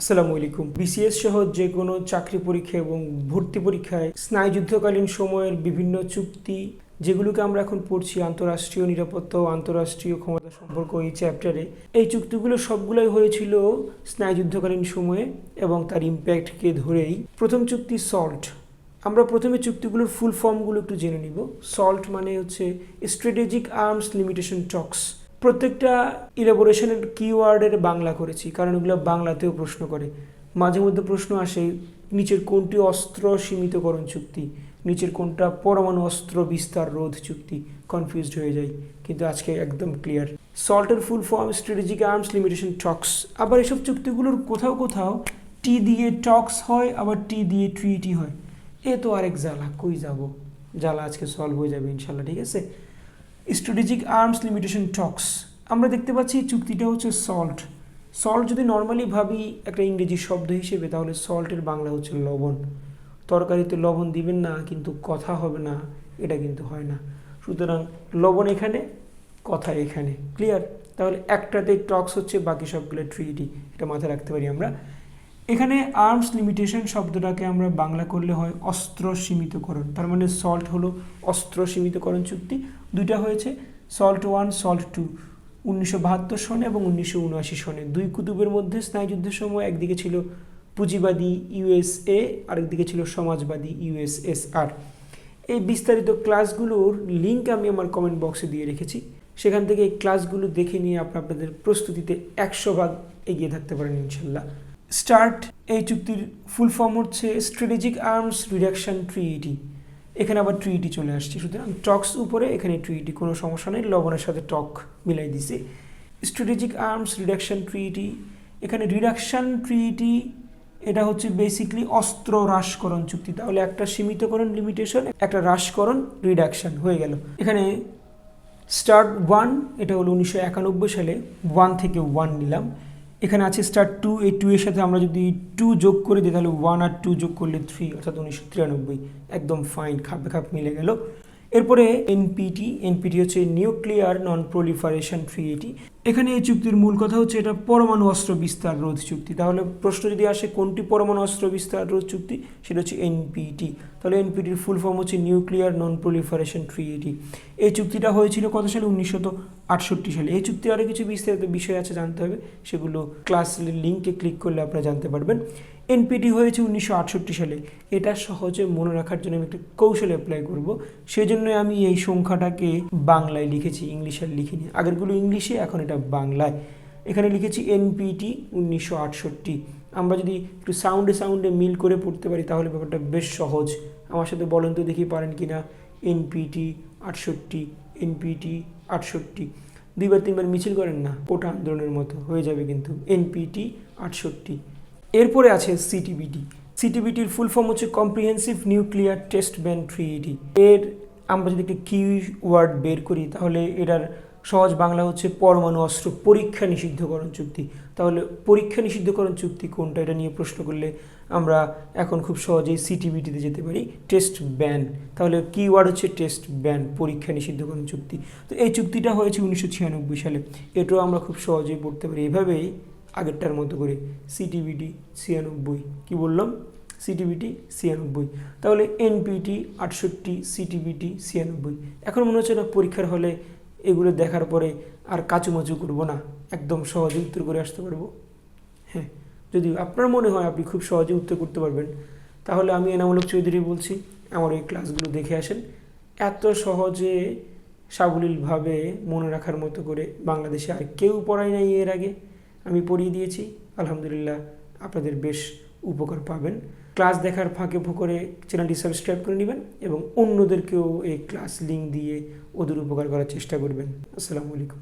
আসসালামু আলাইকুম। বিসিএস সহ যে কোনো চাকরি পরীক্ষা এবং ভর্তি পরীক্ষায় স্নায়ুযুদ্ধকালীন সময়ের বিভিন্ন চুক্তি, যেগুলোকে আমরা এখন পড়ছি আন্তঃরাষ্ট্রীয় নিরাপত্তা ও আন্তঃরাষ্ট্রীয় ক্ষমতা সম্পর্ক এই চ্যাপ্টারে এই চুক্তিগুলো সবগুলোই হয়েছিল স্নায়ুযুদ্ধকালীন সময়ে এবং তার ইম্প্যাক্টকে ধরেই। প্রথম চুক্তি সল্ট আমরা প্রথমে চুক্তিগুলোর ফুল ফর্মগুলো একটু জেনে নিব। সল্ট মানে হচ্ছে স্ট্র্যাটেজিক আর্মস লিমিটেশন টক্স প্রত্যেকটা ইলাবোরেশনের কিওয়ার্ডের বাংলা করেছি, কারণ ওগুলো বাংলাতেও প্রশ্ন করে। মাঝে মধ্যে প্রশ্ন আসে, নিচের কোনটি অস্ত্র সীমিতকরণ চুক্তি? নিচের কোনটা পরমাণু অস্ত্র বিস্তার রোধ চুক্তি? কনফিউজড হয়ে যায় কিন্তু আজকে একদম clear সল্টের full form strategic arms limitation talks আবার এসব চুক্তিগুলোর কোথাও কোথাও টি দিয়ে টক্স হয়, আবার টি দিয়ে ট্রিটি হয়। এ তো আরেক জ্বালা, কই যাব? জ্বালা আজকে সলভ হয়ে যাবে ইনশাল্লাহ, ঠিক আছে? স্ট্র্যাটেজিক আর্মস লিমিটেশন টক্স আমরা দেখতে পাচ্ছি চুক্তিটা হচ্ছে সল্ট সল্ট যদি নর্মালি ভাবি একটা ইংরেজি শব্দ হিসেবে, তাহলে সল্টের বাংলা হচ্ছে লবণ। তরকারিতে লবণ দিবেন না, কিন্তু কথা হবে না, এটা কিন্তু হয় না। সুতরাং লবণ এখানে, কথা এখানে। ক্লিয়ার তাহলে একটাতে টক্স হচ্ছে, বাকি সবগুলো ট্রিটি এটা মাথায় রাখতে পারি আমরা। এখানে আর্মস লিমিটেশন শব্দটাকে আমরা বাংলা করলে হয় অস্ত্র সীমিতকরণ তার মানে সল্ট হলো অস্ত্র সীমিতকরণ চুক্তি। দুইটা হয়েছে সল্ট ওয়ান সল্ট টু উনিশশো বাহাত্তর সনে এবং উনিশশো উনআশি সনে। দুই কুতুবের মধ্যে স্নায়ুযুদ্ধের সময় একদিকে ছিল পুঁজিবাদী ইউএসএ আরেকদিকে ছিল সমাজবাদী ইউএসএসআর এই বিস্তারিত ক্লাসগুলোর লিঙ্ক আমি আমার কমেন্ট বক্সে দিয়ে রেখেছি। সেখান থেকে এই ক্লাসগুলো দেখে নিয়ে আপনি আপনাদের প্রস্তুতিতে একশো ভাগ এগিয়ে থাকতে পারেন ইনশাল্লাহ। স্টার্ট, এই চুক্তির ফুল ফর্ম হচ্ছে স্ট্র্যাটেজিক আর্মস রিডাকশন ট্রিটি এখানে আবার ট্রিটি চলে আসছে। সুতরাং টক্স উপরে এখানে ট্রিটি কোনো সমস্যা নেই। লবণের সাথে টক মিলাই দিছে। স্ট্র্যাটেজিক আর্মস রিডাকশন ট্রিটি এখানে রিডাকশন ট্রিটি এটা হচ্ছে বেসিকলি অস্ত্র হ্রাসকরণ চুক্তি। তাহলে একটা সীমিতকরণ লিমিটেশন একটা হ্রাসকরণ রিডাকশন হয়ে গেল। এখানে স্টার্ট ওয়ান এটা হলো উনিশশো একানব্বই সালে ওয়ান থেকে ওয়ান নিলাম। এখানে আছে স্টার টু এই টু এর সাথে আমরা যদি টু যোগ করে দিই, তাহলে ওয়ান আর টু যোগ করলে থ্রি অর্থাৎ উনিশশো তিরানব্বই। একদম ফাইন খাপে খাপ মিলে গেল। এরপরে এনপিটি এনপিটি হচ্ছে নিউক্লিয়ার নন প্রলিফারেশন ট্রিটি এখানে এই চুক্তির মূল কথা হচ্ছে এটা পরমাণু অস্ত্র বিস্তার রোধ চুক্তি। তাহলে প্রশ্ন যদি আসে কোনটি পরমাণু অস্ত্র বিস্তার রোধ চুক্তি, সেটা হচ্ছে এনপিটি তাহলে এনপিটির ফুল ফর্ম হচ্ছে নিউক্লিয়ার নন প্রলিফারেশন ট্রিটি এই চুক্তিটা হয়েছিল কত সালে? উনিশশো আটষট্টি সালে। এই চুক্তির আরও কিছু বিস্তারিত বিষয় আছে জানতে হবে। সেগুলো ক্লাস লিঙ্কে ক্লিক করলে আপনারা জানতে পারবেন। এনপিটি হয়েছে উনিশশো আটষট্টি সালে। এটা সহজে মনে রাখার জন্য আমি একটা কৌশল অ্যাপ্লাই করব। সেই জন্য আমি এই সংখ্যাটাকে বাংলায় লিখেছি, ইংলিশে লিখিনি। আগেরগুলো ইংলিশে, এখন এটা বাংলায়। এখানে লিখেছি এনপিটি উনিশশো আটষট্টি। আমরা যদি একটু সাউন্ডে সাউন্ডে মিল করে পড়তে পারি, তাহলে ব্যাপারটা বেশ সহজ। আমার সাথে বলেন তো দেখি পারেন কি না এনপিটি আটষট্টি এনপিটি আটষট্টি। দুইবার, তিনবার মিছিল করেন না? ওটা আন্দোলনের মতো হয়ে যাবে কিন্তু। এনপিটি আটষট্টি। এরপরে আছে সিটিবিটি সিটিবিটির ফুল ফর্ম হচ্ছে comprehensive nuclear test ban treaty এর আমরা যদি একটা কি ওয়ার্ড বের করি, তাহলে এটার সহজ বাংলা হচ্ছে পরমাণু অস্ত্র পরীক্ষা নিষিদ্ধকরণ চুক্তি। তাহলে পরীক্ষা নিষিদ্ধকরণ চুক্তি কোনটা? এটা নিয়ে প্রশ্ন করলে আমরা এখন খুব সহজেই সিটিবিটিতে যেতে পারি টেস্ট ব্যান তাহলে কি ওয়ার্ড হচ্ছে টেস্ট ব্যান পরীক্ষা নিষিদ্ধকরণ চুক্তি। তো এই চুক্তিটা হয়েছে উনিশশো ছিয়ানব্বই সালে। এটাও আমরা খুব সহজেই পড়তে পারি। এভাবেই আগেরটার মতো করে সিটিবিটি ছিয়ানব্বই। কি বললাম? সিটিবিটি ছিয়ানব্বই। তাহলে এনপিটি আটষট্টি সিটিবিটি ছিয়ানব্বই। এখন মনে হচ্ছে না পরীক্ষার হলে এগুলো দেখার পরে আর কাচুমাচু করব না, একদম সহজে উত্তর করে আসতে পারব। হ্যাঁ যদি আপনার মনে হয় আপনি খুব সহজে উত্তর করতে পারবেন, তাহলে আমি এনামূলক চৌধুরী বলছি, আমার এই ক্লাসগুলো দেখে আসেন। এত সহজে সাবলীলভাবে মনে রাখার মতো করে বাংলাদেশে আর কেউ পড়ায় নাই এর আগে। আমি পড়িয়ে দিয়েছি, আলহামদুলিল্লাহ, আপনাদের বেশ উপকার পাবেন। ক্লাস দেখার ফাঁকে করে চ্যানেলটি সাবস্ক্রাইব করে নেবেন এবং অন্যদেরকেও এই ক্লাস লিঙ্ক দিয়ে ওদের উপকার করার চেষ্টা করবেন। আসসালামু আলাইকুম।